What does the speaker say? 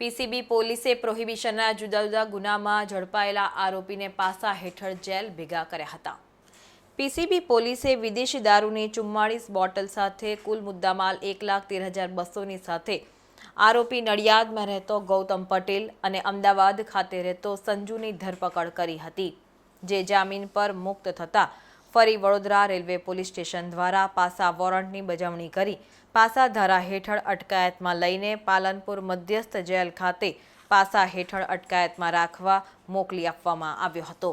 PCB પોલીસે પ્રોહિબિશનના જુદા જુદા ગુનામાં ઝડપાયેલા આરોપીને પાસા હેઠળ જેલ ભેગા કર્યા હતા. પીસીબી પોલીસે વિદેશી દારૂની ચુમ્માળીસ બોટલ સાથે કુલ મુદ્દામાલ એક લાખ તેર હજાર બસોની સાથે આરોપી નડિયાદમાં રહેતો ગૌતમ પટેલ અને અમદાવાદ ખાતે રહેતો સંજુની ધરપકડ કરી હતી, જે જામીન પર મુક્ત થતા ફરી વડોદરા રેલવે પોલીસ સ્ટેશન દ્વારા પાસા વોરંટની બજવણી કરી. પાસા ધારા હેઠળ અટકાયતમાં લઈને પાલનપુર મધ્યસ્થ જેલ ખાતે પાસા હેઠળ અટકાયતમાં રાખવા મોકલી આપવામાં આવ્યો હતો.